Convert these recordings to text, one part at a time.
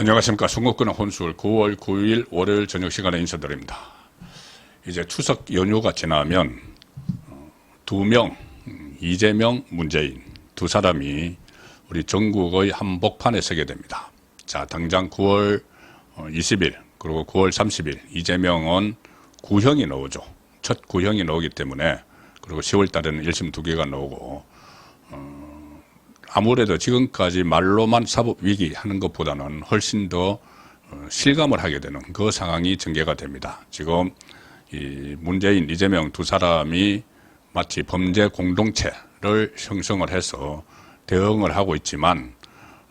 안녕하십니까. 송곡근의 혼술 9월 9일 월요일 저녁 시간에 인사드립니다. 이제 추석 연휴가 지나면 어, 두 명, 음, 이재명, 문재인 두 사람이 우리 전국의 한복판에 서게 됩니다. 자, 당장 9월 20일 그리고 9월 30일 이재명은 구형이 나오죠. 첫 구형이 나오기 때문에 그리고 10월 달에는 1심 두 개가 나오고 아무래도 지금까지 말로만 사법 위기 하는 것보다는 훨씬 더 어, 실감을 하게 되는 그 상황이 전개가 됩니다. 지금 이 문재인, 이재명 두 사람이 마치 범죄 공동체를 형성을 해서 대응을 하고 있지만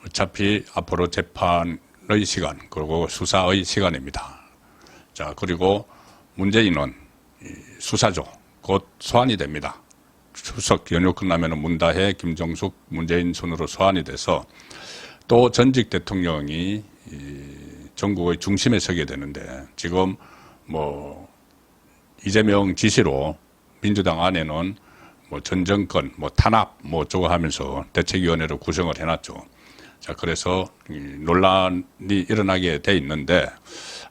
어차피 앞으로 재판의 시간 그리고 수사의 시간입니다. 자 그리고 문재인은 이 수사조 곧 소환이 됩니다. 추석 연휴 끝나면 문다혜, 김정숙, 문재인 손으로 소환이 돼서 또 전직 대통령이 이 전국의 중심에 서게 되는데 지금 뭐 이재명 지시로 민주당 안에는 뭐 전 정권, 뭐 탄압, 뭐 어쩌고 하면서 대책위원회를 구성을 해놨죠. 자, 그래서 이 논란이 일어나게 돼 있는데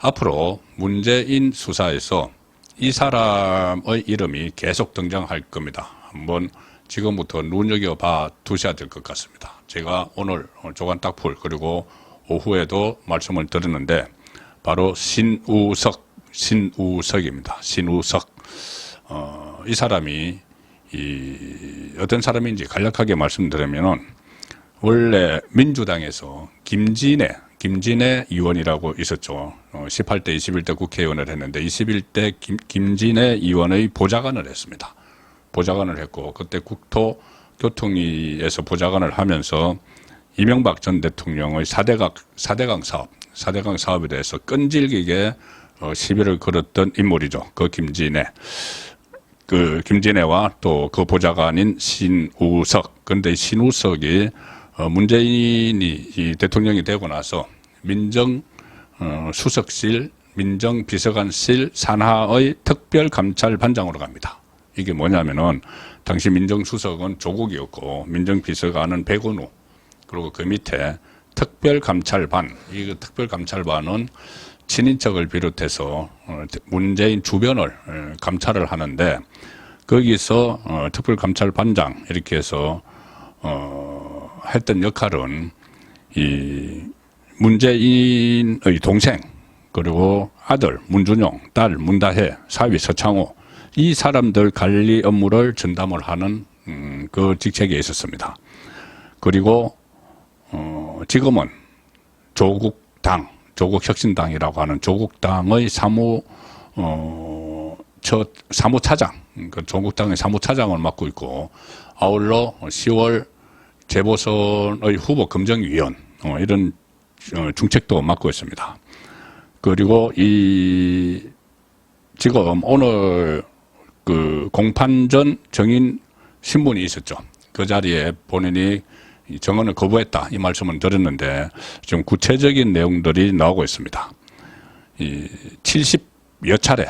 앞으로 문재인 수사에서 이 사람의 이름이 계속 등장할 겁니다. 한번 지금부터 눈여겨봐 두셔야 될 것 같습니다. 제가 오늘 조간 딱풀 그리고 오후에도 말씀을 드렸는데 바로 신우석, 신우석입니다. 신우석. 어, 이 사람이 이 어떤 사람인지 간략하게 말씀드리면은 원래 민주당에서 김진애, 김진애 의원이라고 있었죠. 어, 18대, 21대 국회의원을 했는데 21대 김, 김진애 의원의 보좌관을 했습니다. 보좌관을 했고 그때 국토교통위에서 보좌관을 하면서 이명박 전 대통령의 4대강, 4대강 사업, 4대강 사업에 대해서 끈질기게 어, 시비를 걸었던 인물이죠. 그 김진애. 그 김진애와 또 그 보좌관인 신우석. 이 신우석이 어, 문재인이 이 대통령이 되고 나서 민정 어, 수석실, 민정 비서관실 산하의 특별 감찰 반장으로 갑니다. 이게 뭐냐면은 당시 민정수석은 조국이었고 민정비서관은 백운우 그리고 그 밑에 특별감찰반 이 특별감찰반은 친인척을 비롯해서 어, 문재인 주변을 어, 감찰을 하는데 거기서 어, 특별감찰반장 이렇게 해서 어, 했던 역할은 이 문재인의 동생 그리고 아들 문준용 딸 문다혜 사위 서창호 이 사람들 관리 업무를 전담을 하는 음, 그 직책에 있었습니다. 그리고 어, 지금은 조국당, 조국혁신당이라고 하는 조국당의 사무 어, 저 사무차장, 그 조국당의 사무차장을 맡고 있고 아울러 10월 재보선의 후보 검증위원 어, 이런 어, 중책도 맡고 있습니다. 그리고 이 지금 오늘 그 공판 전 정인 신문이 있었죠. 그 자리에 본인이 이 정언을 거부했다 이 말씀을 드렸는데 좀 구체적인 내용들이 나오고 있습니다. 이 70여 차례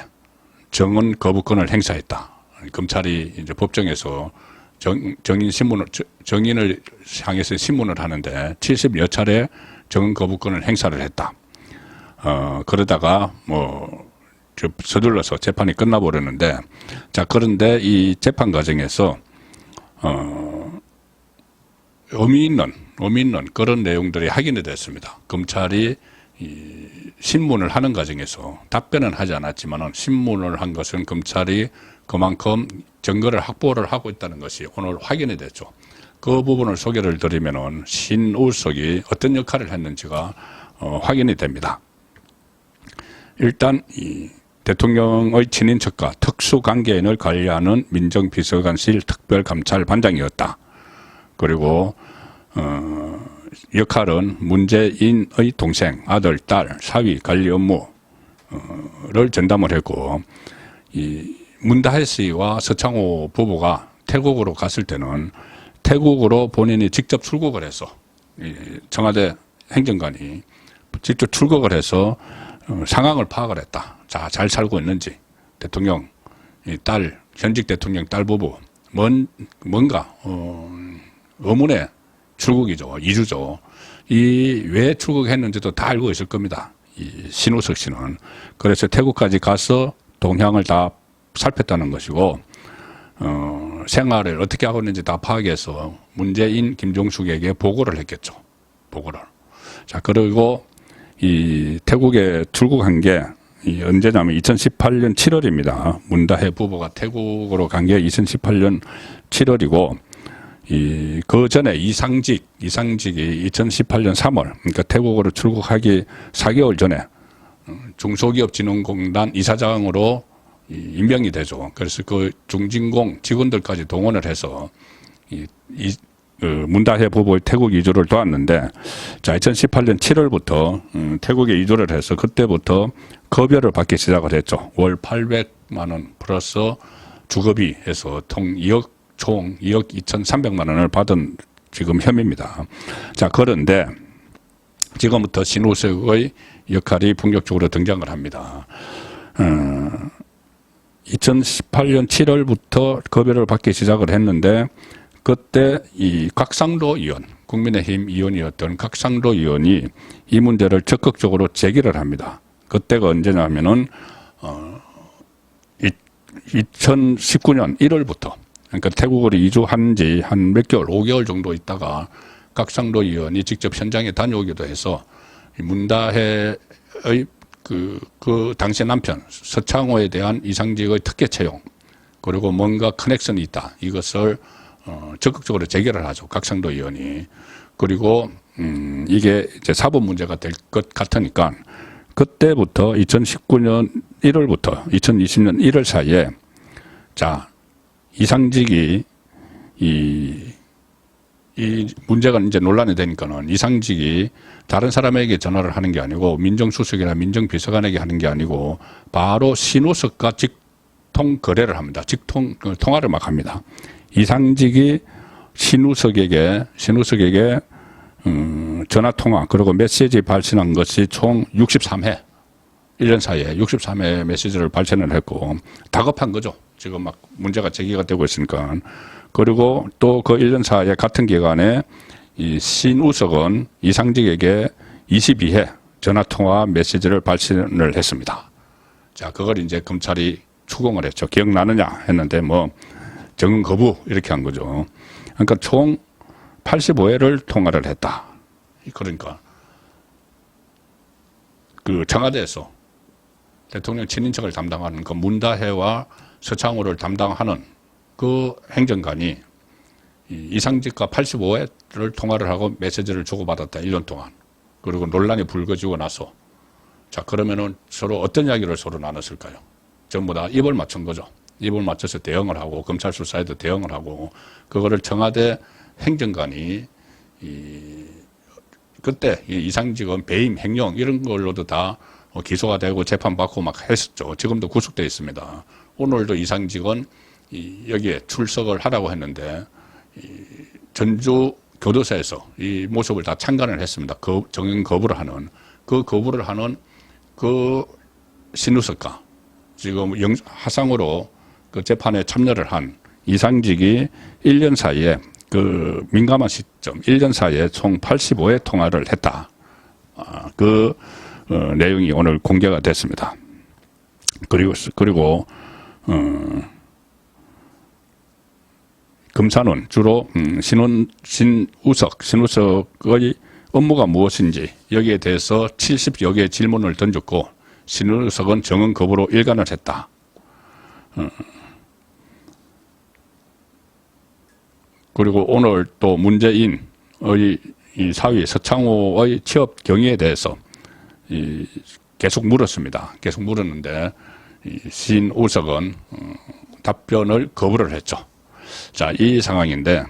정언 거부권을 행사했다. 검찰이 이제 법정에서 정, 정인 신문을 정인을 향해서 신문을 하는데 70여 차례 정언 거부권을 행사를 했다. 어 그러다가 뭐 저- 서둘러서 재판이 끝나버렸는데 자 그런데 이 재판 과정에서 어 의미 있는 의미 있는 그런 내용들이 확인이 됐습니다. 검찰이 이 신문을 하는 과정에서 답변은 하지 않았지만은 신문을 한 것은 검찰이 그만큼 증거를 확보를 하고 있다는 것이 오늘 확인이 됐죠. 그 부분을 소개를 드리면은 신우석이 어떤 역할을 했는지가 어, 확인이 됩니다. 일단 이 대통령의 친인척과 특수관계인을 관리하는 민정비서관실 특별감찰반장이었다. 그리고 어, 역할은 문재인의 동생, 아들, 딸, 사위 관리 업무를 전담을 했고 이 문다혜 씨와 서창호 부부가 태국으로 갔을 때는 태국으로 본인이 직접 출국을 해서 이 청와대 행정관이 직접 출국을 해서 어, 상황을 파악을 했다. 자, 잘 살고 있는지 대통령 이딸 현직 대통령 딸 부부 뭔 뭔가 어, 의문의 출국이죠. 이주죠. 이 왜 출국했는지도 다 알고 있을 겁니다. 이 신우석 씨는 그래서 태국까지 가서 동향을 다 살폈다는 것이고 어, 생활을 어떻게 하고 있는지 다 파악해서 문재인 김종숙에게 보고를 했겠죠. 보고를. 자 그리고 이 태국에 출국한 게이 언제냐면 2018년 7월입니다. 문다혜 부부가 태국으로 간 게 2018년 7월이고 이 그 전에 이상직 이상직이 2018년 3월 그러니까 태국으로 출국하기 4개월 전에 어, 중소기업진흥공단 이사장으로 이 임명이 되죠. 그래서 그 중진공 직원들까지 동원을 해서 이, 이그 문다혜 부부의 태국 이주를 도왔는데 자 2018년 7월부터 음, 태국에 이주를 해서 그때부터 급여를 받기 시작을 했죠. 월 800만 원 플러스 주급이 해서 통 2억 총 2억 2,300만 원을 받은 지금 혐의입니다. 자 그런데 지금부터 신우석의 역할이 본격적으로 등장을 합니다. 어, 2018년 7월부터 급여를 받기 시작을 했는데 그때 이 각상도 의원, 국민의힘 의원이었던 각상도 의원이 이 문제를 적극적으로 제기를 합니다. 그때가 언제냐면은 어, 2019년 1월부터 그러니까 태국으로 이주한 지 한 몇 개월, 5개월 정도 있다가 각상도 의원이 직접 현장에 다녀오기도 해서 이 문다혜의 그, 그 당시 남편 서창호에 대한 이상직의 특혜 채용 그리고 뭔가 커넥션이 있다 이것을 어, 적극적으로 제기를 하죠 각상도 의원이 그리고 음, 이게 이제 사법 문제가 될 것 같으니까 그때부터 2019년 1월부터 2020년 1월 사이에 자 이상직이 이, 이 문제가 이제 논란이 되니까는 이상직이 다른 사람에게 전화를 하는 게 아니고 민정수석이나 민정비서관에게 하는 게 아니고 바로 신우석과 직통 거래를 합니다. 직통 그 통화를 막 합니다. 이상직이 신우석에게 신우석에게 음, 전화 통화 그리고 메시지 발신한 것이 총 63회 1년 사이에 63회 메시지를 발신을 했고 다급한 거죠. 지금 막 문제가 제기가 되고 있으니까. 그리고 또 그 1년 사이에 같은 기간에 이 신우석은 이상직에게 22회 전화 통화 메시지를 발신을 했습니다. 자, 그걸 이제 검찰이 추궁을 했죠. 기억나느냐 했는데 뭐 정은 거부 이렇게 한 거죠. 그러니까 총 85회를 통화를 했다. 그러니까 그 청와대에서 대통령 친인척을 담당하는 그 문다혜와 서창호를 담당하는 그 행정관이 이 이상직과 85회를 통화를 하고 메시지를 주고받았다. 1년 동안. 그리고 논란이 불거지고 나서 자 그러면은 서로 어떤 이야기를 서로 나눴을까요? 전부 다 입을 맞춘 거죠. 입을 맞춰서 대응을 하고 검찰 수사에도 대응을 하고 그거를 청와대 행정관이 이 그때 이 이상직은 배임 횡령 이런 걸로도 다 어, 기소가 되고 재판받고 막 했었죠. 지금도 구속돼 있습니다. 오늘도 이상직은 이 여기에 출석을 하라고 했는데 이 전주 교도소에서 이 모습을 다 참관을 했습니다. 거, 정형 거부를 하는 그 거부를 하는 그 신우석과 지금 영, 하상으로 그 재판에 참여를 한 이상직이 1년 사이에 그 민감한 시점 1년 사이에 총 85회 통화를 했다. 아, 그 어, 내용이 오늘 공개가 됐습니다. 그리고 그리고 어, 검사는 주로 음, 신원 신우석 신우석의 업무가 무엇인지 여기에 대해서 70여 개의 질문을 던졌고 신우석은 정언 거부로 일관을 했다. 어, 그리고 오늘 또 문재인의 이 사위 서창호의 취업 경위에 대해서 이 계속 물었습니다. 계속 물었는데 이 신우석은 어, 답변을 거부를 했죠. 자, 이 상황인데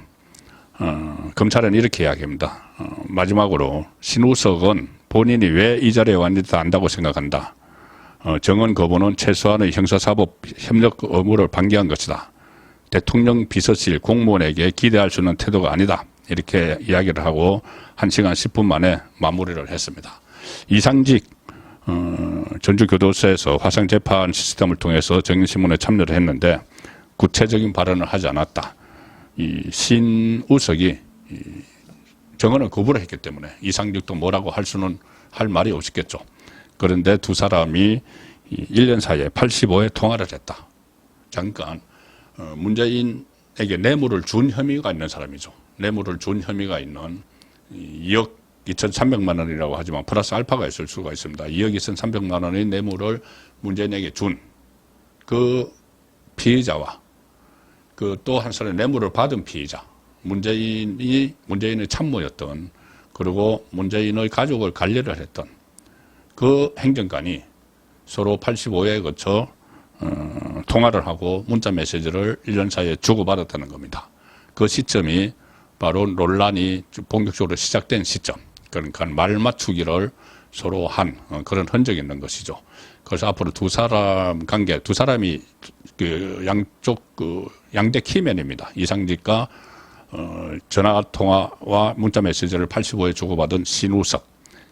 어, 검찰은 이렇게 이야기합니다. 어, 마지막으로 신우석은 본인이 왜 이 자리에 왔는지도 안다고 생각한다. 어, 정언 거부는 최소한의 형사사법 협력 의무를 방기한 것이다. 대통령 비서실 공무원에게 기대할 수 있는 태도가 아니다. 이렇게 이야기를 하고 1시간 10분 만에 마무리를 했습니다. 이상직 어, 전주교도소에서 화상재판 시스템을 통해서 정인신문에 참여를 했는데 구체적인 발언을 하지 않았다. 이 신우석이 이 정언을 거부를 했기 때문에 이상직도 뭐라고 할 수는 할 말이 없었겠죠. 그런데 두 사람이 이 1년 사이에 85회 통화를 했다. 잠깐 어, 문재인에게 뇌물을 준 혐의가 있는 사람이죠. 뇌물을 준 혐의가 있는 이 2억 2,300만 원이라고 하지만 플러스 알파가 있을 수가 있습니다. 2억 2,300만 원의 뇌물을 문재인에게 준 그 피의자와 그 또 한 사람의 뇌물을 받은 피의자 문재인이 문재인의 참모였던 그리고 문재인의 가족을 관리를 했던 그 행정관이 서로 85회에 거쳐 어, 통화를 하고 문자 메시지를 1년 사이에 주고받았다는 겁니다. 그 시점이 바로 논란이 본격적으로 시작된 시점. 그러니까 말 맞추기를 서로 한 어, 그런 흔적이 있는 것이죠. 그래서 앞으로 두 사람 관계, 두 사람이 그 양쪽 그 양대 키맨입니다. 이상직과 어, 전화 통화와 문자 메시지를 85회 주고받은 신우석.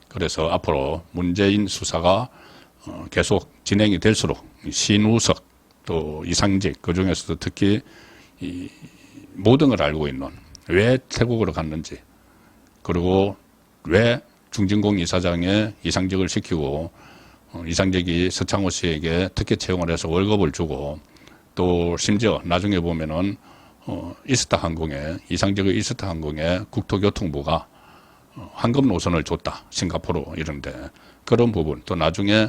그래서 앞으로 문재인 수사가 어, 계속 진행이 될수록 이 신우석 또 이상직 그 중에서도 특히 이 모든 걸 알고 있는 왜 태국으로 갔는지 그리고 왜 중진공 이사장의 이상직을 시키고 어, 이상직이 서창호 씨에게 특혜 채용을 해서 월급을 주고 또 심지어 나중에 보면은 어, 이스타 항공에 이상직의 이스타 항공에 국토교통부가 어, 황금 노선을 줬다 싱가포르 이런데. 그런 부분 또 나중에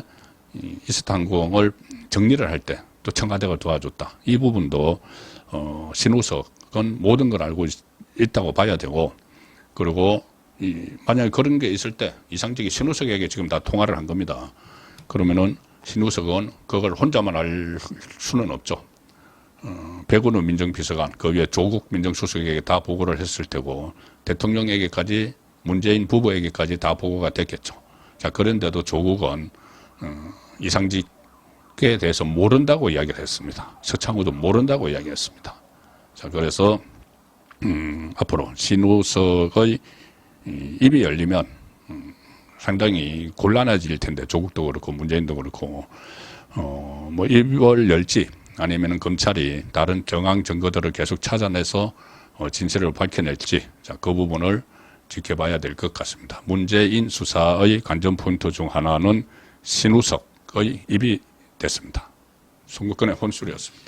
이 이스타 항공을 정리를 할때 또 청와대가 도와줬다 이 부분도 어, 신우석은 모든 걸 알고 있, 있다고 봐야 되고 그리고 이 만약에 그런 게 있을 때 이상직이 신우석에게 지금 다 통화를 한 겁니다. 그러면은 신우석은 그걸 혼자만 알 수는 없죠. 어, 백운우 민정비서관 그 위에 조국 민정수석에게 다 보고를 했을 테고 대통령에게까지 문재인 부부에게까지 다 보고가 됐겠죠. 자 그런데도 조국은 어, 이상직 에 대해서 모른다고 이야기를 했습니다. 서창우도 모른다고 이야기했습니다. 자 그래서 음, 앞으로 신우석의 이 입이 열리면 음, 상당히 곤란해질 텐데 조국도 그렇고 문재인도 그렇고 어, 뭐 입을 열지 아니면은 검찰이 다른 정황 증거들을 계속 찾아내서 어, 진실을 밝혀낼지 자, 그 부분을 지켜봐야 될 것 같습니다. 문재인 수사의 관전 포인트 중 하나는 신우석의 입이 됐습니다. 송국근의 혼술이었습니다.